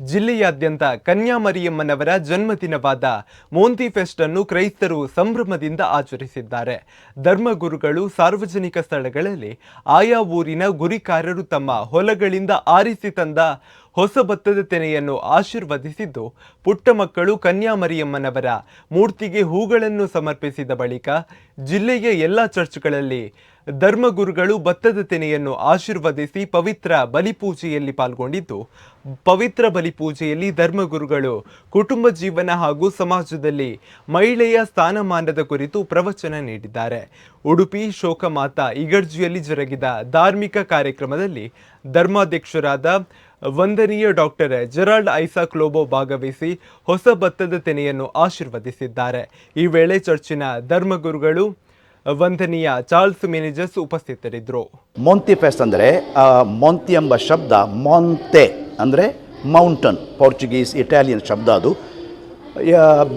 ಜಿಲ್ಲೆಯಾದ್ಯಂತ ಕನ್ಯಾಮರಿಯಮ್ಮನವರ ಜನ್ಮದಿನವಾದ ಮೋಂತಿ ಫೆಸ್ಟ್ ಅನ್ನು ಕ್ರೈಸ್ತರು ಸಂಭ್ರಮದಿಂದ ಆಚರಿಸಿದ್ದಾರೆ. ಧರ್ಮಗುರುಗಳು ಸಾರ್ವಜನಿಕ ಸ್ಥಳಗಳಲ್ಲಿ ಆಯಾ ಊರಿನ ಗುರಿಕಾರರು ತಮ್ಮ ಹೊಲಗಳಿಂದ ಆರಿಸಿ ತಂದ ಹೊಸ ಭತ್ತದ ತೆನೆಯನ್ನು ಆಶೀರ್ವದಿಸಿದ್ದು ಪುಟ್ಟ ಮಕ್ಕಳು ಕನ್ಯಾಮರಿಯಮ್ಮನವರ ಮೂರ್ತಿಗೆ ಹೂಗಳನ್ನು ಸಮರ್ಪಿಸಿದ ಬಳಿಕ ಜಿಲ್ಲೆಯ ಎಲ್ಲ ಚರ್ಚ್ಗಳಲ್ಲಿ ಧರ್ಮಗುರುಗಳು ಭತ್ತದ ತೆನೆಯನ್ನು ಆಶೀರ್ವದಿಸಿ ಪವಿತ್ರ ಬಲಿಪೂಜೆಯಲ್ಲಿ ಪಾಲ್ಗೊಂಡಿದ್ದು, ಪವಿತ್ರ ಬಲಿಪೂಜೆಯಲ್ಲಿ ಧರ್ಮಗುರುಗಳು ಕುಟುಂಬ ಜೀವನ ಹಾಗೂ ಸಮಾಜದಲ್ಲಿ ಮಹಿಳೆಯ ಸ್ಥಾನಮಾನದ ಕುರಿತು ಪ್ರವಚನ ನೀಡಿದ್ದಾರೆ. ಉಡುಪಿ ಶೋಕಮಾತಾ ಇಗರ್ಜಿಯಲ್ಲಿ ಜರುಗಿದ ಧಾರ್ಮಿಕ ಕಾರ್ಯಕ್ರಮದಲ್ಲಿ ಧರ್ಮಾಧ್ಯಕ್ಷರಾದ ವಂದನೀಯ ಡಾಕ್ಟರ್ ಜೆರಾಲ್ಡ್ ಐಸಾಕ್ ಲೋಬೋ ಭಾಗವಹಿಸಿ ಹೊಸ ಭತ್ತದ ತೆನೆಯನ್ನು ಆಶೀರ್ವದಿಸಿದ್ದಾರೆ. ಈ ವೇಳೆ ಚರ್ಚಿನ ಧರ್ಮಗುರುಗಳು, ವಂದನೀಯ ಚಾರ್ಲ್ಸ್ ಮೆನೇಜರ್ಸ್ ಉಪಸ್ಥಿತರಿದ್ದರು. ಮೊಂತಿ ಫೆಸ್ಟ್ ಅಂದರೆ ಮೊಂತಿ ಎಂಬ ಶಬ್ದ ಮೊಂತೆ ಅಂದರೆ ಮೌಂಟನ್ ಪೋರ್ಚುಗೀಸ್ ಇಟಾಲಿಯನ್ ಶಬ್ದ ಅದು.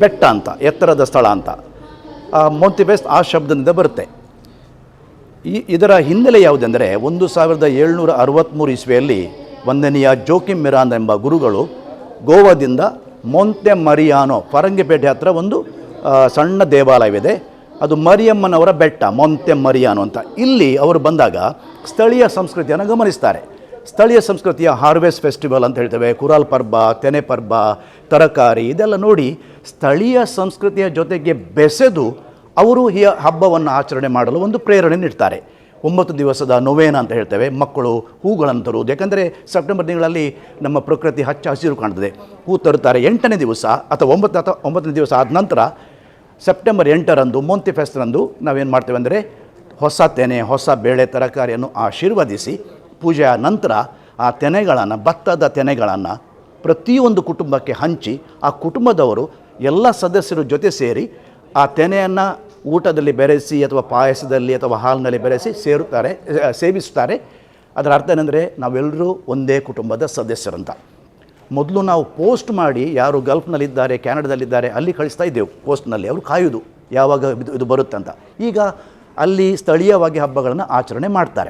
ಬೆಟ್ಟ ಅಂತ, ಎತ್ತರದ ಸ್ಥಳ ಅಂತ. ಮೊಂತಿ ಫೆಸ್ಟ್ ಆ ಶಬ್ದದಿಂದ ಬರುತ್ತೆ. ಈ, ಇದರ ಹಿನ್ನೆಲೆ ಯಾವುದೆಂದರೆ, ಒಂದು ಸಾವಿರದ ಏಳ್ನೂರ ಅರವತ್ತ್ಮೂರು ಇಸ್ವಿಯಲ್ಲಿ ವಂದನೀಯ ಜೋಕಿಮ್ ಮಿರಾಂದ ಎಂಬ ಗುರುಗಳು ಗೋವಾದಿಂದ ಮೊಂತೆ ಮರಿಯಾನೋ ಫರಂಗಿಪೇಟೆ ಹತ್ರ ಒಂದು ಸಣ್ಣ ದೇವಾಲಯವಿದೆ. ಅದು ಮರಿಯಮ್ಮನವರ ಬೆಟ್ಟ ಮೊಂತೆ ಮರಿಯಾನೋ ಅಂತ. ಇಲ್ಲಿ ಅವರು ಬಂದಾಗ ಸ್ಥಳೀಯ ಸಂಸ್ಕೃತಿಯನ್ನು ಗಮನಿಸ್ತಾರೆ. ಸ್ಥಳೀಯ ಸಂಸ್ಕೃತಿಯ ಹಾರ್ವೆಸ್ಟ್ ಫೆಸ್ಟಿವಲ್ ಅಂತ ಹೇಳ್ತೇವೆ, ಕುರಾಲ್ ಪರ್ಬ, ತೆನೆ ಪರ್ಬ, ತರಕಾರಿ, ಇದೆಲ್ಲ ನೋಡಿ ಸ್ಥಳೀಯ ಸಂಸ್ಕೃತಿಯ ಜೊತೆಗೆ ಬೆಸೆದು ಅವರು ಈ ಹಬ್ಬವನ್ನು ಆಚರಣೆ ಮಾಡಲು ಒಂದು ಪ್ರೇರಣೆ ನೀಡ್ತಾರೆ. ಒಂಬತ್ತು ದಿವಸದ ನೊವೇನ ಅಂತ ಹೇಳ್ತೇವೆ. ಮಕ್ಕಳು ಹೂಗಳನ್ನು ತರುವುದು. ಯಾಕಂದರೆ ಸೆಪ್ಟೆಂಬರ್ ತಿಂಗಳಲ್ಲಿ ನಮ್ಮ ಪ್ರಕೃತಿ ಹಚ್ಚ ಹಸಿರು ಕಾಣ್ತದೆ. ಹೂ ತರುತ್ತಾರೆ ಎಂಟನೇ ದಿವಸ ಅಥವಾ ಒಂಬತ್ತು ಅಥವಾ ಒಂಬತ್ತನೇ ದಿವಸ ಆದ ನಂತರ ಸೆಪ್ಟೆಂಬರ್ ಎಂಟರಂದು ಮೊಂತಿ ಫೆಸ್ಟ್ರಂದು ನಾವೇನು ಮಾಡ್ತೇವೆ ಅಂದರೆ ಹೊಸ ತೆನೆ, ಹೊಸ ಬೇಳೆ ತರಕಾರಿಯನ್ನು ಆಶೀರ್ವದಿಸಿ ಪೂಜೆಯ ನಂತರ ಆ ತೆನೆಗಳನ್ನು, ಭತ್ತದ ತೆನೆಗಳನ್ನು ಪ್ರತಿಯೊಂದು ಕುಟುಂಬಕ್ಕೆ ಹಂಚಿ ಆ ಕುಟುಂಬದವರು ಎಲ್ಲ ಸದಸ್ಯರು ಜೊತೆ ಸೇರಿ ಆ ತೆನೆಯನ್ನು ಊಟದಲ್ಲಿ ಬೆರೆಸಿ ಅಥವಾ ಪಾಯಸದಲ್ಲಿ ಅಥವಾ ಹಾಲಿನಲ್ಲಿ ಬೆರೆಸಿ ಸೇರುತ್ತಾರೆ ಸೇವಿಸುತ್ತಾರೆ ಅದರ ಅರ್ಥ ಏನಂದರೆ ನಾವೆಲ್ಲರೂ ಒಂದೇ ಕುಟುಂಬದ ಸದಸ್ಯರಂತ. ಮೊದಲು ನಾವು ಪೋಸ್ಟ್ ಮಾಡಿ ಯಾರು ಗಲ್ಫ್ನಲ್ಲಿದ್ದಾರೆ, ಕ್ಯಾನಡದಲ್ಲಿದ್ದಾರೆ, ಅಲ್ಲಿ ಕಳಿಸ್ತಾ ಇದ್ದೆವು. ಪೋಸ್ಟ್ನಲ್ಲಿ ಅವರು ಕಾಯುವುದು ಯಾವಾಗ ಇದು ಇದು ಬರುತ್ತೆ ಅಂತ ಈಗ ಅಲ್ಲಿ ಸ್ಥಳೀಯವಾಗಿ ಹಬ್ಬಗಳನ್ನು ಆಚರಣೆ ಮಾಡ್ತಾರೆ.